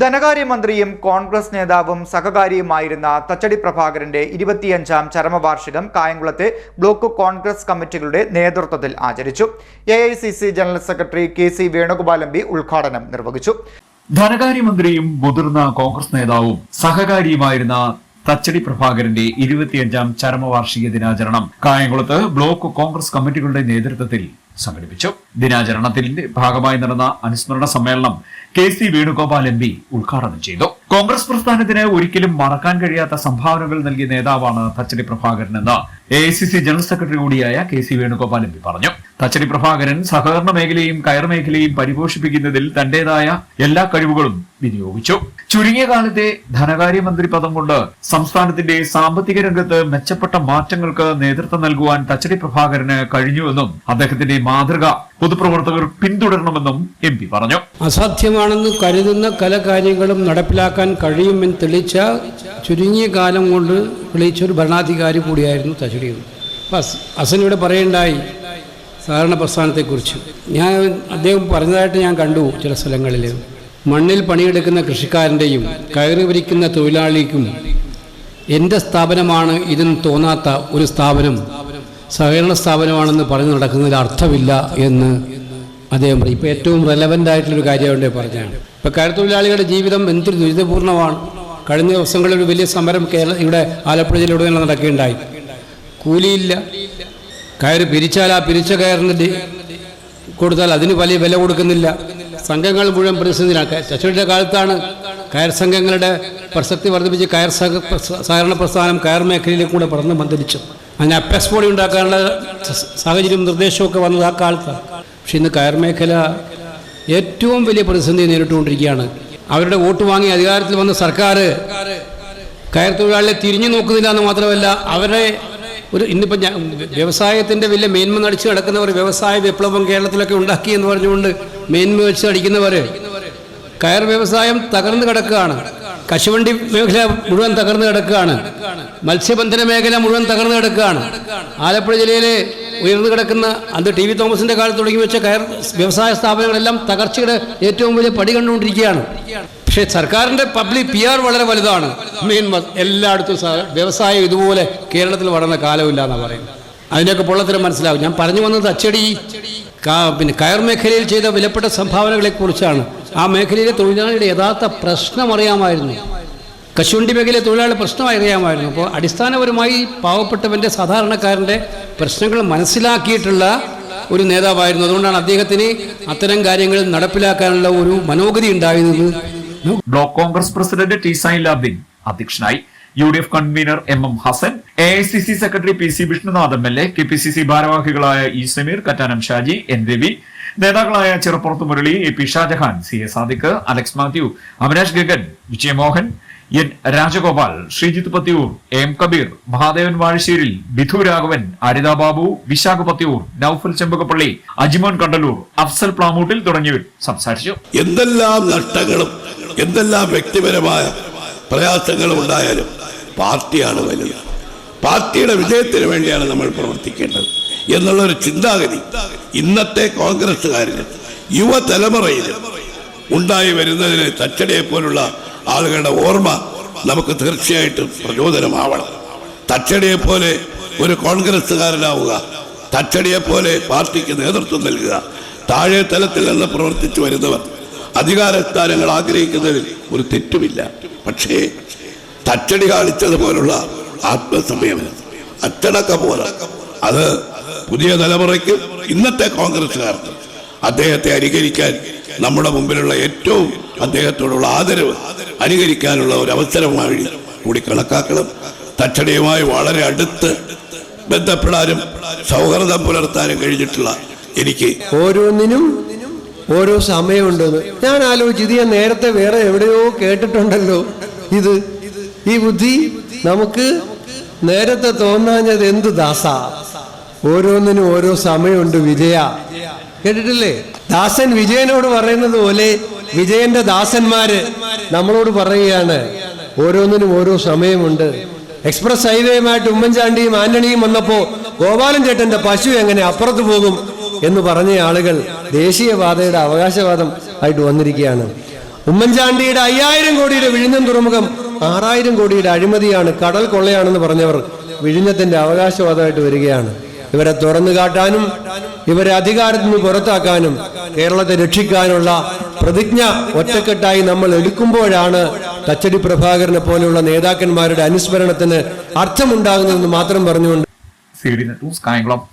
ധനകാര്യമന്ത്രിയും കോൺഗ്രസ് നേതാവും സഹകാരിയുമായിരുന്ന തച്ചടി പ്രഭാകരന്റെ ഇരുപത്തിയഞ്ചാം ചരമവാർഷികം കായംകുളത്തെ ബ്ലോക്ക് കോൺഗ്രസ് കമ്മിറ്റികളുടെ നേതൃത്വത്തിൽ ആചരിച്ചു. A general secretary K C Venugopal ഉദ്ഘാടനം നിർവഹിച്ചു. ധനകാര്യമന്ത്രിയും മുതിർന്ന കോൺഗ്രസ് നേതാവും സഹകാരിയുമായിരുന്ന തച്ചടി പ്രഭാകരന്റെ ഇരുപത്തിയഞ്ചാം ചരമവാർഷിക ദിനാചരണം കായംകുളത്ത് ബ്ലോക്ക് കോൺഗ്രസ് കമ്മിറ്റികളുടെ നേതൃത്വത്തിൽ സംഘടിപ്പിച്ചു. ദിനാചരണത്തിന്റെ ഭാഗമായി നടന്ന അനുസ്മരണ സമ്മേളനം K C Venugopal M P ഉദ്ഘാടനം ചെയ്തു. കോൺഗ്രസ് പ്രസ്ഥാനത്തിന് ഒരിക്കലും മറക്കാൻ കഴിയാത്ത സംഭാവനകൾ നൽകിയ നേതാവാണ് തച്ചടി പ്രഭാകരൻ എന്ന് എ ജനറൽ സെക്രട്ടറി കൂടിയായ കെ സി വേണുഗോപാൽ എം പറഞ്ഞു. തച്ചടി പ്രഭാകരൻ സഹകരണ മേഖലയും കയർ മേഖലയും പരിപോഷിപ്പിക്കുന്നതിൽ തന്റേതായ എല്ലാ കഴിവുകളും വിനിയോഗിച്ചു. ചുരുങ്ങിയ കാലത്തെ ധനകാര്യമന്ത്രി പദം കൊണ്ട് സംസ്ഥാനത്തിന്റെ സാമ്പത്തിക രംഗത്ത് മെച്ചപ്പെട്ട മാറ്റങ്ങൾക്ക് നേതൃത്വം നൽകുവാൻ തച്ചടി പ്രഭാകരന് കഴിഞ്ഞുവെന്നും അദ്ദേഹത്തിന്റെ മാതൃക പൊതുപ്രവർത്തകർ പിന്തുടരണമെന്നും എം പി പറഞ്ഞു. അസാധ്യമാണെന്ന് കരുതുന്ന പല കാര്യങ്ങളും നടപ്പിലാക്കാൻ കഴിയുമെന്ന് തെളിച്ച ചുരുങ്ങിയ കാലം കൊണ്ട് തെളിയിച്ചൊരു ഭരണാധികാരി കൂടിയായിരുന്നു തച്ചടി. അപ്പം അസൻ അസനിവിടെ പറയണ്ടായി സഹകരണ പ്രസ്ഥാനത്തെക്കുറിച്ച്. ഞാൻ അദ്ദേഹം പറഞ്ഞതായിട്ട് ഞാൻ കണ്ടു ചില സ്ഥലങ്ങളിൽ മണ്ണിൽ പണിയെടുക്കുന്ന കൃഷിക്കാരന്റെയും കയറി വരിക്കുന്ന തൊഴിലാളിക്കും എന്റെ സ്ഥാപനമാണ് ഇതെന്ന് തോന്നാത്ത ഒരു സ്ഥാപനം സഹകരണ സ്ഥാപനമാണെന്ന് പറഞ്ഞു നടക്കുന്നതിൽ അർത്ഥമില്ല എന്ന് അദ്ദേഹം പറയും ഇപ്പോൾ ഏറ്റവും റെലവന്റ് ആയിട്ടുള്ളൊരു കാര്യമുണ്ട് പറഞ്ഞാണ്. ഇപ്പോൾ കയർത്തൊഴിലാളികളുടെ ജീവിതം എന്തൊരു ദുരിതപൂർണമാണ് കഴിഞ്ഞ ദിവസങ്ങളിൽ ഒരു വലിയ സമരം കേരള ഇവിടെ ആലപ്പുഴ ജില്ലയുടെ നടക്കുകയുണ്ടായി. കൂലിയില്ല. കയറ് പിരിച്ചാൽ ആ പിരിച്ച കയറിന് കൊടുത്താൽ അതിന് വലിയ വില കൊടുക്കുന്നില്ല. സംഘങ്ങൾ മുഴുവൻ പ്രതിസന്ധിയിലാണ് ചച്ചുടിയുടെ കാലത്താണ് കയർ സംഘങ്ങളുടെ പ്രസക്തി വർദ്ധിപ്പിച്ച് കയർ സഹ സഹകരണ പ്രസ്ഥാനം കയർ മേഖലയിലേക്ക് കൂടെ പടർന്ന് പന്തലിച്ചു. അതിന് അപ്പസ് ബോഡി ഉണ്ടാക്കാനുള്ള സാഹചര്യം നിർദ്ദേശമൊക്കെ വന്നത് ആ കാലത്താണ്. പക്ഷെ ഇന്ന് കയർ മേഖല ഏറ്റവും വലിയ പ്രതിസന്ധി നേരിട്ടുകൊണ്ടിരിക്കുകയാണ്. അവരുടെ വോട്ട് വാങ്ങി അധികാരത്തിൽ വന്ന സർക്കാർ കയർ തൊഴിലാളിയെ തിരിഞ്ഞു നോക്കുന്നില്ല എന്ന് മാത്രമല്ല അവരെ ഒരു ഇന്നിപ്പോൾ ഞാൻ വ്യവസായത്തിന്റെ വലിയ മേന്മ നടിച്ച് നടക്കുന്നവർ വ്യവസായ വിപ്ലവം കേരളത്തിലൊക്കെ ഉണ്ടാക്കി എന്ന് പറഞ്ഞുകൊണ്ട് മേന്മ വെച്ച് അടിക്കുന്നവർ കയർ വ്യവസായം തകർന്നു കിടക്കുകയാണ്. കശുവണ്ടി മേഖല മുഴുവൻ തകർന്നു കിടക്കുകയാണ്. മത്സ്യബന്ധന മേഖല മുഴുവൻ തകർന്നു കിടക്കുകയാണ്. ആലപ്പുഴ ജില്ലയിലെ ഉയർന്നു കിടക്കുന്ന അന്ന് ടി വി തോമസിന്റെ കാലത്ത് തുടങ്ങി വെച്ച കയർ വ്യവസായ സ്ഥാപനങ്ങളെല്ലാം തകർച്ചയുടെ ഏറ്റവും വലിയ പടി കണ്ടുകൊണ്ടിരിക്കുകയാണ്. പക്ഷേ സർക്കാരിന്റെ പബ്ലിക് പി ആർ വളരെ വലുതാണ്. മെയിൻ എല്ലായിടത്തും വ്യവസായം ഇതുപോലെ കേരളത്തിൽ വളർന്ന കാലമില്ല എന്നാണ് പറയുന്നത്. അതിന്റെയൊക്കെ പൊള്ളത്തരം മനസ്സിലാവും. ഞാൻ പറഞ്ഞു വന്നത് അച്ചടി പിന്നെ കയർ മേഖലയിൽ ചെയ്ത വിലപ്പെട്ട സംഭാവനകളെക്കുറിച്ചാണ്. ആ മേഖലയിലെ തൊഴിലാളിയുടെ യഥാർത്ഥ പ്രശ്നം അറിയാമായിരുന്നു. കശുവണ്ടി മേഖലയിലെ തൊഴിലാളി പ്രശ്നം അറിയാമായിരുന്നു. അപ്പോൾ അടിസ്ഥാനപരമായി പാവപ്പെട്ടവന്റെ സാധാരണക്കാരന്റെ പ്രശ്നങ്ങൾ മനസ്സിലാക്കിയിട്ടുള്ള ഒരു നേതാവായിരുന്നു. അതുകൊണ്ടാണ് അദ്ദേഹത്തിന് അത്തരം കാര്യങ്ങൾ നടപ്പിലാക്കാനുള്ള ഒരു മനോഗതി ഉണ്ടായിരുന്നത്. Block Congress president T Sailabdeen അധ്യക്ഷനായി U D F convener M M Hassan A I C C secretary P C Vishnunath M L A K P C C ഭാരവാഹികളായ ഇ സമീർ കറ്റാനം ഷാജി എൻ രവി നേതാക്കളായ Cheruppurathu Murali A P Shajahan C A Sadiq Alex Mathew Avinash Gagan Vijayamohan N Rajagopal Sreejith Pathiyoor M Kabeer Mahadevan Vazhasseril Bidhu Raghavan Aritha Babu Vishakh Pathiyoor Noufal Chembakappally Ajimon Kandalloor Afsal Plamoottil തുടങ്ങിയവർ സംസാരിച്ചു. എന്തെല്ലാം നഷ്ടങ്ങളും എന്തെല്ലാം വ്യക്തിപരമായ പ്രയാസങ്ങളും ഉണ്ടായാലും പാർട്ടിയാണ് വലുത്. പാർട്ടിയുടെ വിജയത്തിന് വേണ്ടിയാണ് നമ്മൾ പ്രവർത്തിക്കേണ്ടത് എന്നുള്ളൊരു ചിന്താഗതി ഇന്നത്തെ കോൺഗ്രസ്സുകാരിൽ യുവതലമുറയിൽ ഉണ്ടായി വരുന്നതിന് തച്ചടിയെ പോലുള്ള ആളുകളുടെ ഓർമ്മ നമുക്ക് തീർച്ചയായിട്ടും പ്രചോദനമാവണം. തച്ചടിയെ പോലെ ഒരു കോൺഗ്രസ്സുകാരനാവുക തച്ചടിയെ പോലെ പാർട്ടിക്ക് നേതൃത്വം നൽകുക താഴെ തലത്തിൽ നിന്ന് പ്രവർത്തിച്ചു വരുന്നവർ അധികാരസ്ഥാനങ്ങൾ ആഗ്രഹിക്കുന്നതിൽ ഒരു തെറ്റുമില്ല. പക്ഷേ തച്ചടി കാണിച്ചതുപോലുള്ള ആത്മസമയം അച്ചടക്ക പോലെ അത് പുതിയ തലമുറയ്ക്ക് ഇന്നത്തെ കോൺഗ്രസ്സുകാർക്ക് അദ്ദേഹത്തെ അനുകരിക്കാൻ നമ്മുടെ മുമ്പിലുള്ള ഏറ്റവും അദ്ദേഹത്തോടുള്ള ആദരവ് അനുകരിക്കാനുള്ള ഒരു അവസരമായി കൂടി കണക്കാക്കണം. തച്ചടിയുമായി വളരെ അടുത്ത് ബന്ധപ്പെടാനും സൗഹൃദം പുലർത്താനും കഴിഞ്ഞിട്ടുള്ള എനിക്ക് ഓരോന്നിനും ഓരോ സമയമുണ്ടെന്ന്. ഞാൻ ആലോചിച്ചു ഇത് ഞാൻ നേരത്തെ വേറെ എവിടെയോ കേട്ടിട്ടുണ്ടല്ലോ. ഇത് ഈ ബുദ്ധി നമുക്ക് നേരത്തെ തോന്നാഞ്ഞത് എന്ത് ദാസ? ഓരോന്നിനും ഓരോ സമയമുണ്ട് വിജയ. കേട്ടിട്ടില്ലേ? ദാസൻ വിജയനോട് പറയുന്നത് പോലെ വിജയന്റെ ദാസന്മാര് നമ്മളോട് പറയുകയാണ്. ഓരോന്നിനും ഓരോ സമയമുണ്ട്. എക്സ്പ്രസ് ഹൈവേയുമായിട്ട് ഉമ്മൻചാണ്ടിയും ആന്റണിയും വന്നപ്പോ ഗോപാലൻ ചേട്ടന്റെ പശു എങ്ങനെ അപ്പുറത്ത് പോകും? എന്ന് പറഞ്ഞ ആളുകൾ ദേശീയപാതയുടെ അവകാശവാദം ആയിട്ട് വന്നിരിക്കുകയാണ്. ഉമ്മൻചാണ്ടിയുടെ അയ്യായിരം കോടിയുടെ വിഴിഞ്ഞം തുറമുഖം ആറായിരം കോടിയുടെ അഴിമതിയാണ് കടൽ കൊള്ളയാണെന്ന് പറഞ്ഞവർ വിഴിഞ്ഞത്തിന്റെ അവകാശവാദമായിട്ട് വരികയാണ്. ഇവരെ തുറന്നു കാട്ടാനും ഇവരെ അധികാരത്തിൽ നിന്ന് പുറത്താക്കാനും കേരളത്തെ രക്ഷിക്കാനുള്ള പ്രതിജ്ഞ ഒറ്റക്കെട്ടായി നമ്മൾ എടുക്കുമ്പോഴാണ് തച്ചടി പ്രഭാകരനെ പോലെയുള്ള നേതാക്കന്മാരുടെ അനുസ്മരണത്തിന് അർത്ഥമുണ്ടാകുന്നതെന്ന് മാത്രം പറഞ്ഞുകൊണ്ട് സി കായംകുളം.